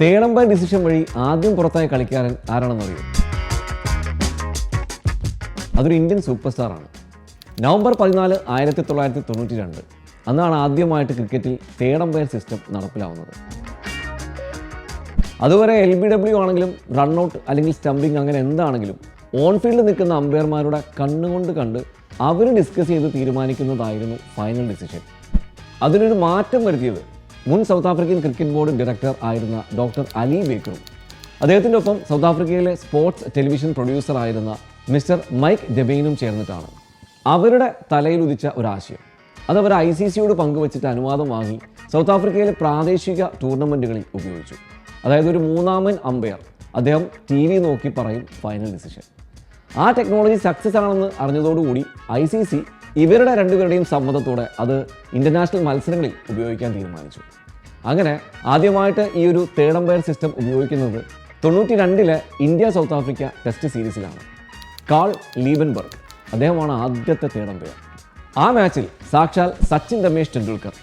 തേടമ്പ decision വഴി ആദ്യം പുറത്തായ കളിക്കാരൻ ആരാണെന്നറിയോ അതൊരു ഇന്ത്യൻ സൂപ്പർ സ്റ്റാറാണ് നവംബർ പതിനാല് ആയിരത്തി തൊള്ളായിരത്തി തൊണ്ണൂറ്റി രണ്ട്. അന്നാണ് ആദ്യമായിട്ട് ക്രിക്കറ്റിൽ തേടമ്പയർ സിസ്റ്റം നടപ്പിലാവുന്നത്. അതുവരെ എൽ ബി ഡബ്ല്യു ആണെങ്കിലും റണ്ണൗട്ട് അല്ലെങ്കിൽ സ്റ്റംപിങ് അങ്ങനെ എന്താണെങ്കിലും ഓൺ ഫീൽഡിൽ നിൽക്കുന്ന അമ്പയർമാരുടെ കണ്ണുകൊണ്ട് കണ്ട് അവർ ഡിസ്കസ് ചെയ്ത് തീരുമാനിക്കുന്നതായിരുന്നു ഫൈനൽ ഡിസിഷൻ അതിനൊരു മാറ്റം വരുത്തിയത് മുൻ South African cricket board director ആയിരുന്ന ഡോക്ടർ അലി ബേക്കറും. അദ്ദേഹത്തിന്റെ ഒപ്പം സൗത്ത് ആഫ്രിക്കയിലെ സ്പോർട്സ് ടെലിവിഷൻ പ്രൊഡ്യൂസർ ആയിരുന്ന മിസ്റ്റർ മൈക്ക് ഡെബെയിനും ചേർന്നിട്ടാണ്. അവരുടെ തലയിൽ ഉദിച്ച ഒരാശയം. അത് അവർ ഐ സി സിയോട് പങ്കുവച്ചിട്ട് അനുവാദം വാങ്ങി സൗത്ത് ആഫ്രിക്കയിലെ പ്രാദേശിക ടൂർണമെന്റുകളിൽ ഉപയോഗിച്ചു. അതായത് ഒരു മൂന്നാമൻ അമ്പയർ അദ്ദേഹം ടി വി നോക്കി പറയും ഫൈനൽ ഡിസിഷൻ. ആ ടെക്നോളജി സക്സസ് ആണെന്ന് അറിഞ്ഞതോടുകൂടി ഐ സി സി ഇവരുടെ രണ്ടുപേരുടെയും സമ്മതത്തോടെ അത് ഇന്റർനാഷണൽ മത്സരങ്ങളിൽ ഉപയോഗിക്കാൻ തീരുമാനിച്ചു. അങ്ങനെ ആദ്യമായിട്ട് ഈ ഒരു തേർഡ് അമ്പയർ സിസ്റ്റം ഉപയോഗിക്കുന്നത് തൊണ്ണൂറ്റി രണ്ടിലെ ഇന്ത്യ സൗത്ത് ആഫ്രിക്ക ടെസ്റ്റ് സീരീസിലാണ് കാൾ ലീബൻബർഗ് അദ്ദേഹമാണ് ആദ്യത്തെ തേർഡ് അമ്പയർ ആ മാച്ചിൽ സാക്ഷാൽ സച്ചിൻ രമേശ് ടെണ്ടുൽക്കർ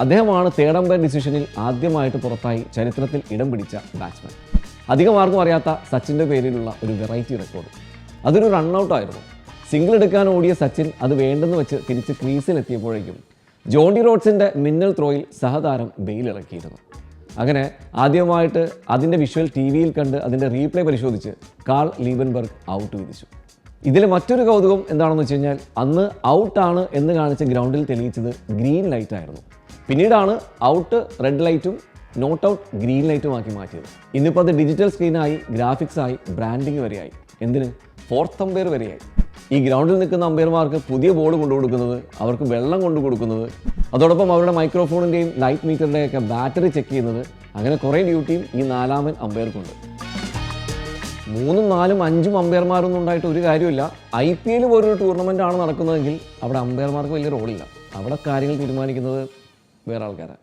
അദ്ദേഹമാണ് തേർഡ് അമ്പയർ ഡിസിഷനിൽ ആദ്യമായിട്ട് പുറത്തായി ചരിത്രത്തിൽ ഇടം പിടിച്ച ബാറ്റ്സ്മാൻ അധികം ആർക്കും അറിയാത്ത സച്ചിന്റെ പേരിലുള്ള ഒരു വെറൈറ്റി റെക്കോർഡ് അതൊരു റണ്ണൗട്ടായിരുന്നു സിംഗിൾ എടുക്കാൻ ഓടിയ സച്ചിൻ അത് വേണ്ടെന്ന് വെച്ച് തിരിച്ച് ക്രീസിലെത്തിയപ്പോഴേക്കും ജോണ്ടി റോഡ്സിന്റെ മിന്നൽ ത്രോയിൽ സഹതാരം ബെയിൽ ഇറക്കിയിരുന്നു അങ്ങനെ ആദ്യമായിട്ട് അതിന്റെ വിഷ്വൽ ടി വിയിൽ കണ്ട് അതിന്റെ റീപ്ലേ പരിശോധിച്ച് കാൾ ലീബൻബർഗ് ഔട്ട് വിധിച്ചു. ഇതിൽ മറ്റൊരു കൗതുകം എന്താണെന്ന് വെച്ച് കഴിഞ്ഞാൽ അന്ന് ഔട്ടാണ് എന്ന് കാണിച്ച് ഗ്രൗണ്ടിൽ തെളിയിച്ചത് ഗ്രീൻ ലൈറ്റ് ആയിരുന്നു. പിന്നീടാണ് ഔട്ട് റെഡ് ലൈറ്റും നോട്ട് ഔട്ട് ഗ്രീൻ ലൈറ്റും ആക്കി മാറ്റിയത്. ഇന്നിപ്പോൾ അത് ഡിജിറ്റൽ സ്ക്രീനായി ഗ്രാഫിക്സായി ബ്രാൻഡിങ് വരെയായി. എന്തിന്? ഫോർത്ത് അമ്പയർ വരെയായി. ഈ ഗ്രൗണ്ടിൽ നിൽക്കുന്ന അമ്പയർമാർക്ക് പുതിയ ബോൾ കൊണ്ടു കൊടുക്കുന്നത് അവർക്ക് വെള്ളം കൊണ്ടു കൊടുക്കുന്നത് അതോടൊപ്പം അവരുടെ മൈക്രോഫോണിന്റെയും ലൈറ്റ് മീറ്ററിന്റെയൊക്കെ ബാറ്ററി ചെക്ക് ചെയ്യുന്നത് അങ്ങനെ കുറേ ഡ്യൂട്ടിയും ഈ നാലാമൻ അമ്പയർക്കുണ്ട് മൂന്നും നാലും അഞ്ചും അമ്പയർമാരൊന്നും ഉണ്ടായിട്ട് ഒരു കാര്യമില്ല ഐ പി എൽ പോലൊരു ടൂർണമെന്റ് ആണ് നടക്കുന്നതെങ്കിൽ അവിടെ അമ്പയർമാർക്ക് വലിയ റോളില്ല അവിടെ കാര്യങ്ങൾ തീരുമാനിക്കുന്നത് വേറെ ആൾക്കാരാണ്